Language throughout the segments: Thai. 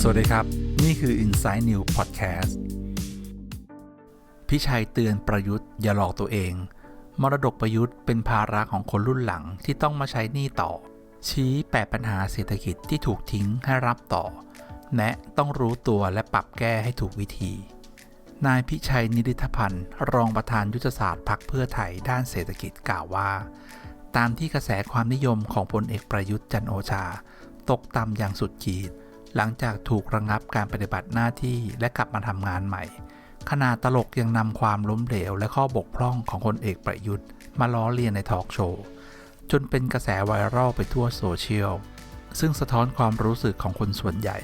สวัสดีครับ นี่คือ Inside New Podcast พี่ชัยเตือนประยุทธ์อย่าหลอกตัวเอง มรดกประยุทธ์เป็นภาระของคนรุ่นหลังที่ต้องมาใช้หนี้ต่อ ชี้แปดปัญหาเศรษฐกิจที่ถูกทิ้งให้รับต่อ แนะต้องรู้ตัวและปรับแก้ให้ถูกวิธี นายพิชัยนิริธพันธ์ รองประธานยุทธศาสตร์พรรคเพื่อไทยด้านเศรษฐกิจกล่าวว่า ตามที่กระแสความนิยมของพลเอกประยุทธ์จันโอชา ตกต่ำอย่างสุดขีด หลังจากถูกระงงับการปฏิบัติหน้าที่และกลับมาทำงานใหม่ขณะตลกยังนำความล้มเหลวและข้อบกพร่องของพลเอกประยุทธ์ มาล้อเลียนในทอล์กโชว์ จนเป็นกระแสไวรัลไปทั่วโซเชียล ซึ่งสะท้อนความรู้สึกของคนส่วนใหญ่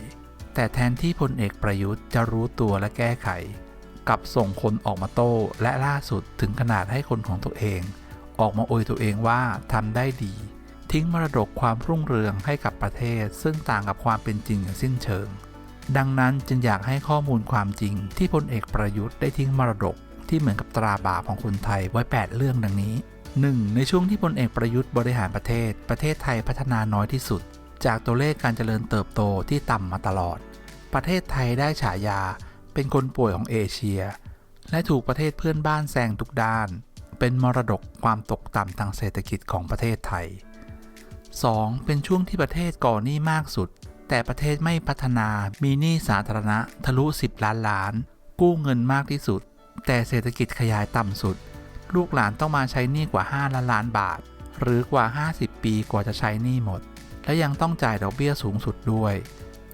แต่แทนที่พลเอกประยุทธ์จะรู้ตัวและแก้ไข กลับส่งคนออกมาโต้และล่าสุดถึงขนาดให้คนของตัวเอง ออกมาอวยตัวเองว่าทำได้ดี ทิ้งมรดกความรุ่งเรืองให้กับประเทศ ซึ่งต่างกับความเป็นจริงอย่างสิ้นเชิง ดังนั้นจึงอยากให้ข้อมูลความจริง ที่พลเอกประยุทธ์ได้ทิ้งมรดกที่เหมือนกับตราบาปของคนไทยไว้ 8 เรื่องดังนี้ 1. ในช่วงที่พลเอกประยุทธ์บริหารประเทศ ประเทศไทยพัฒนาน้อยที่สุด จากตัวเลขการเจริญเติบโตที่ต่ำมาตลอด ประเทศไทยได้ฉายา เป็นคนป่วยของเอเชีย และถูกประเทศเพื่อนบ้านแซงทุกด้าน เป็นมรดกความตกต่ำทางเศรษฐกิจของประเทศไทย 2. เป็นช่วงที่ประเทศก่อหนี้มากสุด แต่ประเทศไม่พัฒนามีหนี้สาธารณะทะลุ 10 ล้านล้าน กู้เงินมากที่สุด แต่เศรษฐกิจขยายต่ำสุด ลูกหลานต้องมาใช้หนี้กว่า 5 ล้านล้านบาท หรือกว่า 50 ปีกว่าจะใช้หนี้หมด และยังต้องจ่ายดอกเบี้ยสูงสุดด้วย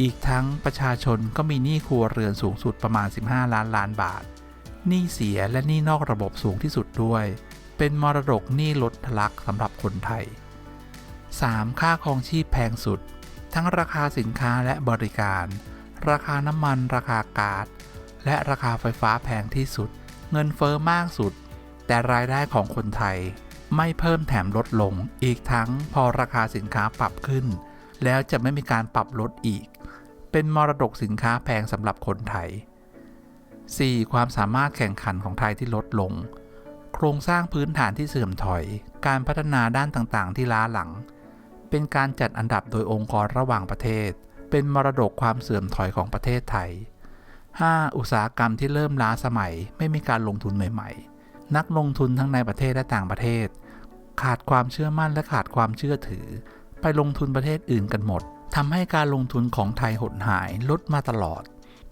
อีกทั้งประชาชนก็มีหนี้ครัวเรือนสูงสุดประมาณ 15 ล้านล้านบาท หนี้เสียและหนี้นอกระบบสูงที่สุดด้วย เป็นมรดกหนี้ลดทะลักสำหรับคนไทย 3. ค่าครองชีพแพงสุด ทั้งราคาสินค้าและบริการ ราคาน้ำมัน ราคาก๊าซและราคาไฟฟ้าแพงที่สุด เงินเฟอ้อมากสุด แต่รายได้ของคนไทย ไม่เพิ่มแถมลดลง อีกทั้งพอราคาสินค้าปรับขึ้น แล้วจะไม่มีการปรับลดอีก เป็นมรดกสินค้าแพงสำหรับคนไทย 4. ความสามารถแข่งขันของไทยที่ลดลง โครงสร้างพื้นฐานที่เสื่อมถอย การพัฒนาด้านต่างๆ ที่ล้าหลัง เป็นการจัดอันดับโดยองค์กรระหว่างประเทศ เป็นมรดกความเสื่อมถอยของประเทศไทย 5. อุตสาหกรรมที่เริ่มล้าสมัย ไม่มีการลงทุนใหม่ ๆ นักลงทุนทั้งในประเทศและต่างประเทศ ขาดความเชื่อมั่นและขาดความเชื่อถือ ไปลงทุนประเทศอื่นกันหมดทำให้การลงทุนของไทยหดหายลดมาตลอด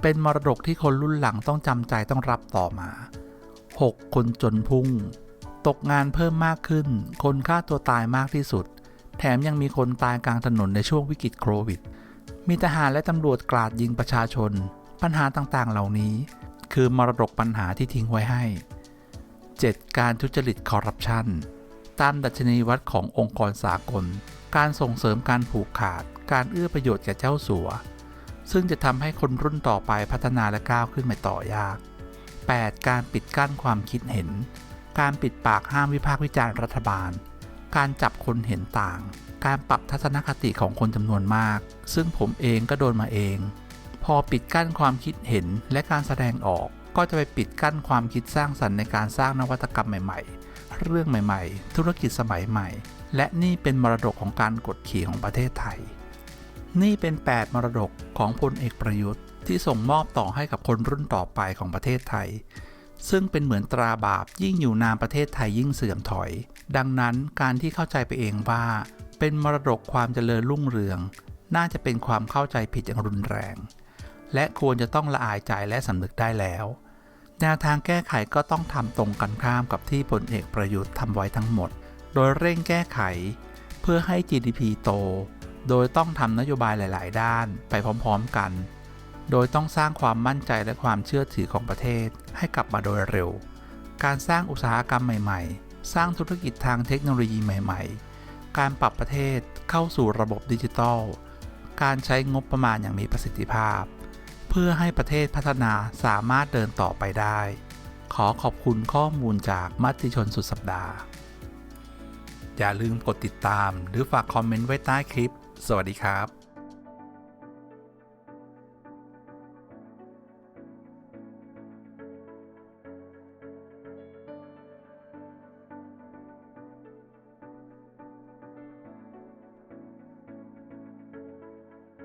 เป็นมรดกที่คนรุ่นหลังต้องจำใจต้องรับต่อมา 6. คนจนพุ่ง ตกงานเพิ่มมากขึ้น คนฆ่าตัวตายมากที่สุด แถมยังมีคนตายกลางถนนในช่วงวิกฤตโควิด มีทหารและตำรวจกราดยิงประชาชน ปัญหาต่างๆเหล่านี้ คือมรดกปัญหาที่ทิ้งไว้ให้ 7. การทุจริตคอร์รัปชันตามดัชนีวัดขององค์กรสากล การส่งเสริมการผูกขาด การเอื้อประโยชน์แก่เจ้าสัว ซึ่งจะทำให้คนรุ่นต่อไปพัฒนาและก้าวขึ้นไปต่อยาก 8. การปิดกั้นความคิดเห็น การปิดปากห้ามวิพากษ์วิจารณ์รัฐบาล การจับคนเห็นต่าง การปรับทัศนคติของคนจำนวนมาก ซึ่งผมเองก็โดนมาเอง พอปิดกั้นความคิดเห็นและการแสดงออก ก็จะไปปิดกั้นความคิดสร้างสรรค์ในการสร้างนวัตกรรมใหม่ ๆ เรื่องใหม่ ๆ ธุรกิจสมัยใหม่ และนี่เป็นมรดกของการกดขี่ของประเทศไทย นี่เป็น 8 มรดกของพลเอกประยุทธ์ที่ส่งมอบต่อให้กับคนรุ่นต่อไปของประเทศไทย ซึ่งเป็นเหมือนตราบาปยิ่งอยู่นานประเทศไทยยิ่งเสื่อมถอย ดังนั้นการที่เข้าใจไปเองว่า เป็นมรดกความเจริญรุ่งเรือง น่าจะเป็นความเข้าใจผิดอย่างรุนแรง และควรจะต้องละอายใจและสำนึกได้แล้วแนวทางแก้ไขก็ต้องทำตรงกันข้ามกับที่พลเอกประยุทธ์ทำไว้ทั้งหมด โดยเร่งแก้ไข เพื่อให้ GDP โต โดยต้องทำนโยบายหลาย ๆ ด้านไปพร้อม ๆ กัน โดยต้องสร้างความมั่นใจและความเชื่อถือของประเทศให้กลับมาโดยเร็ว การสร้างอุตสาหกรรมใหม่ ๆ สร้างธุรกิจทางเทคโนโลยีใหม่ ๆ การปรับประเทศเข้าสู่ระบบดิจิทัล การใช้งบประมาณอย่างมีประสิทธิภาพ เพื่อให้ประเทศพัฒนาสามารถเดินต่อไปได้ ขอขอบคุณข้อมูลจากมติชนสุดสัปดาห์ อย่าลืมกดติดตามหรือฝากคอมเมนต์ไว้ใต้คลิป สวัสดีครับ